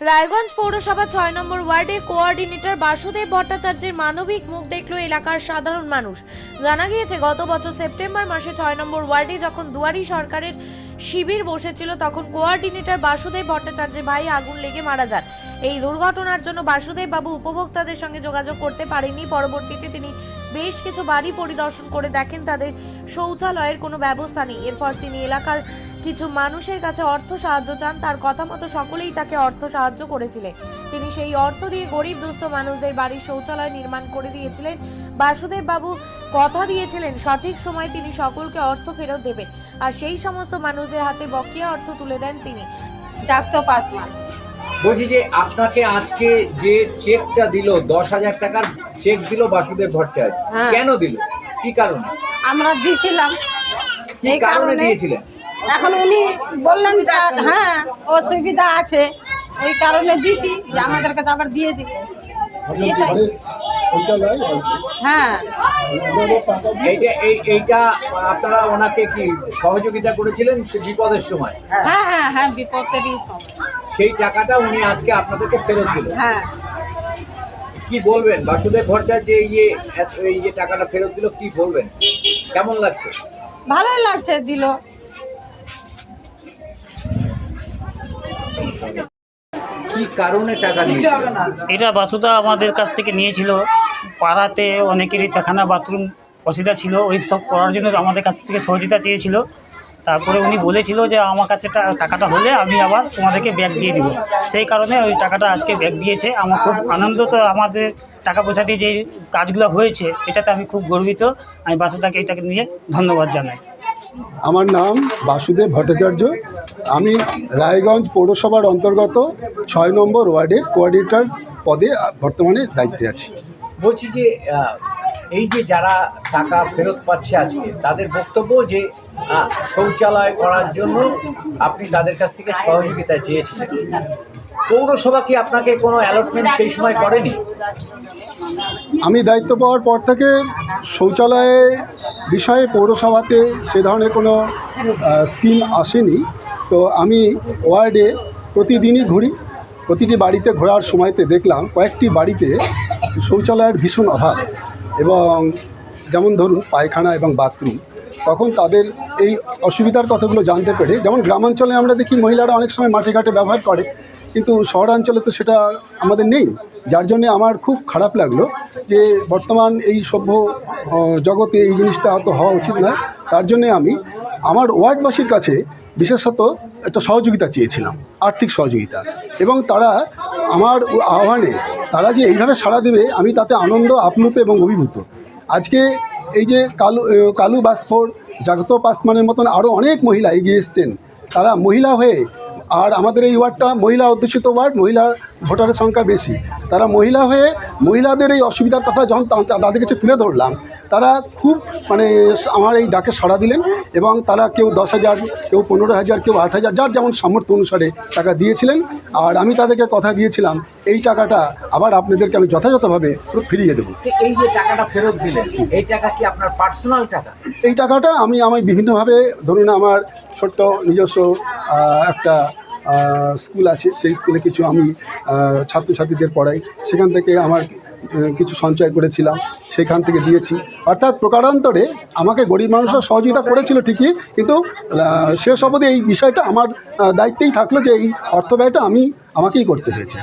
রায়গঞ্জ পৌরসভা ছয় নম্বর ওয়ার্ডের কোঅর্ডিনেটর বাসুদেব ভট্টাচার্যের মানবিক মুখ দেখল এলাকার সাধারণ মানুষ। জানা গিয়েছে, গত বছর সেপ্টেম্বর মাসে ছয় নম্বর ওয়ার্ডে যখন দুয়ারি সরকারের শিবির বসেছিল তখন কোঅর্ডিনেটর বাসুদেব ভট্টাচার্যের ভাই আগুন লেগে মারা যান। এই দুর্ঘটনার জন্য বাসুদেব বাবু উপভোক্তাদের সঙ্গে যোগাযোগ করতে পারেননি। পরবর্তীতে তিনি বেশ কিছু বাড়ি পরিদর্শন করে দেখেন তাদের শৌচালয়ের কোনো ব্যবস্থা নেই। এরপর তিনি এলাকার কিছু মানুষের কাছে অর্থ সাহায্য চান। তার কথা মতো সকলেই তাকে অর্থ সাহায্য করেছিলেন। তিনি সেই অর্থ দিয়ে গরিব, দুস্থ মানুষদের বাড়ির শৌচালয় নির্মাণ করে দিয়েছিলেন। বাসুদেব বাবু কথা দিয়েছিলেন, সঠিক সময়ে তিনি সকলকে অর্থ ফেরত দেবেন। আর সেই সমস্ত মানুষদের হাতে বকেয়া অর্থ তুলে দেন তিনি। চারশো পাঁচ মাস। বলছি যে আপনাকে আজকে যে চেকটা দিল দশ হাজার টাকার চেক দিল বাসুদেব ভট্টাচার্য হ্যাঁ। কেন দিল? কি কারণে? আমরা দিয়েছিলাম কি এই কারণে কারণে দিয়েছিলেন? এখন উনি বললেন হ্যাঁ অসুবিধা আছে। ওই কারণে দিছি যে আমাদেরকে তো আবার দিয়ে দিবে। এটাই। শৌচালয়? হ্যাঁ। এইটা এই এইটা আপনারা ওনাকে কি সহযোগিতা করেছিলেন সে বিপদের সময়? হ্যাঁ হ্যাঁ হ্যাঁ বিপদেরই সময়। সেই টাকাটা উনি আজকে আপনাদেরকে ফেরত দিল হ্যাঁ। কি বলবেন? বাসুদেব ভট্টাচার্য যে ইয়ে এত- এই যে টাকাটা ফেরত দিল কি বলবেন? কেমন লাগছে? ভালোই লাগছে দিল। কি কারণে টাকা দিয়েছে এটা বাসুদা আমাদের কাছ থেকে নিয়েছিল। পাড়াতে অনেকেরই পায়খানা বাথরুম অসুবিধা ছিল ওই সব করার জন্য আমাদের কাছ থেকে সহযোগিতা চেয়েছিল। তারপরে উনি বলেছিল যে আমার কাছে টাকাটা হলে আমি আবার তোমাদেরকে ব্যাগ দিয়ে দিব। সেই কারণে ওই টাকাটা আজকে ব্যাগ দিয়েছে। আমার খুব আনন্দ তো আমাদের টাকা পয়সা দিয়ে যে কাজগুলো হয়েছে এটাতে আমি খুব গর্বিত। আমি বাসুদাকে এটাকে নিয়ে ধন্যবাদ জানাই। আমার নাম বাসুদেব ভট্টাচার্য। আমি রায়গঞ্জ পৌরসভার অন্তর্গত ছয় নম্বর ওয়ার্ডের কোঅর্ডিনেটর পদে বর্তমানে দায়িত্বে আছি। বলছি যে এই যে যারা টাকা ফেরত পাচ্ছে আজকে তাদের বক্তব্য যে শৌচালয় করার জন্য আপনি তাদের কাছ থেকে সহযোগিতা চেয়েছিলেন। পৌরসভা কি আপনাকে কোনো অ্যালটমেন্ট সেই সময় করেনি? আমি দায়িত্ব পাওয়ার পর থেকে শৌচালয়ে বিষয়ে পৌরসভাতে সে ধরনের কোনো স্কিম আসেনি। তো আমি ওয়ার্ডে প্রতিদিনই ঘুরি, প্রতিটি বাড়িতে ঘোরার সময়তে দেখলাম কয়েকটি বাড়িতে শৌচালয়ের ভীষণ অভাব এবং যেমন ধরুন পায়খানা এবং বাথরুম, তখন তাদের এই অসুবিধার কথাগুলো জানতে পেরে, যেমন গ্রামাঞ্চলে আমরা দেখি মহিলারা অনেক সময় মাঠে ঘাটে ব্যবহার করে, কিন্তু শহরাঞ্চলে তো সেটা আমাদের নেই। যার জন্যে আমার খুব খারাপ লাগল যে বর্তমান এই সভ্য জগতে এই জিনিসটা তো হওয়া উচিত নয়। তার জন্যে আমি আমার ওয়ার্ডবাসীর কাছে বিশেষত একটা সহযোগিতা চেয়েছিলাম, আর্থিক সহযোগিতা। এবং তারা আমার আহ্বানে, তারা যে এইভাবে সাড়া দেবে, আমি তাতে আনন্দ, আপ্লুত এবং অভিভূত। আজকে এই যে কালু কালু বাসফোর, জাগত পাসমানের মতন আরও অনেক মহিলা এগিয়ে এসছেন তারা মহিলা হয়ে আর আমাদের এই ওয়ার্ডটা মহিলা অধ্যুষিত ওয়ার্ড মহিলার ভোটারের সংখ্যা বেশি। তারা মহিলা হয়ে মহিলাদের এই অসুবিধার কথা যখন তাদের কাছে তুলে ধরলাম তারা খুব মানে আমার এই ডাকে সাড়া দিলেন এবং তারা কেউ দশ হাজার কেউ পনেরো হাজার কেউ আট হাজার যার যেমন সামর্থ্য অনুসারে টাকা দিয়েছিলেন। আর আমি তাদেরকে কথা দিয়েছিলাম এই টাকাটা আবার আপনাদেরকে আমি যথাযথভাবে ফিরিয়ে দেবো। এই যে টাকাটা ফেরত দিলেন এই টাকা কি আপনার পার্সোনাল টাকা? এই টাকাটা আমি আমি বিভিন্নভাবে ধরুন আমার ছোট্ট নিজস্ব একটা স্কুল আছে। সেই স্কুলে কিছু আমি ছাত্রছাত্রীদের পড়াই। সেখান থেকে আমার কিছু সঞ্চয় করেছিলাম। সেখান থেকে দিয়েছি। অর্থাৎ প্রকারান্তরে আমাকে গরিব মানুষরা সহযোগিতা করেছিল ঠিকই, কিন্তু শেষ অবধি এই বিষয়টা আমার দায়িত্বেই থাকল যে এই অর্থ ব্যয়টা আমি, আমাকেই করতে হয়েছে।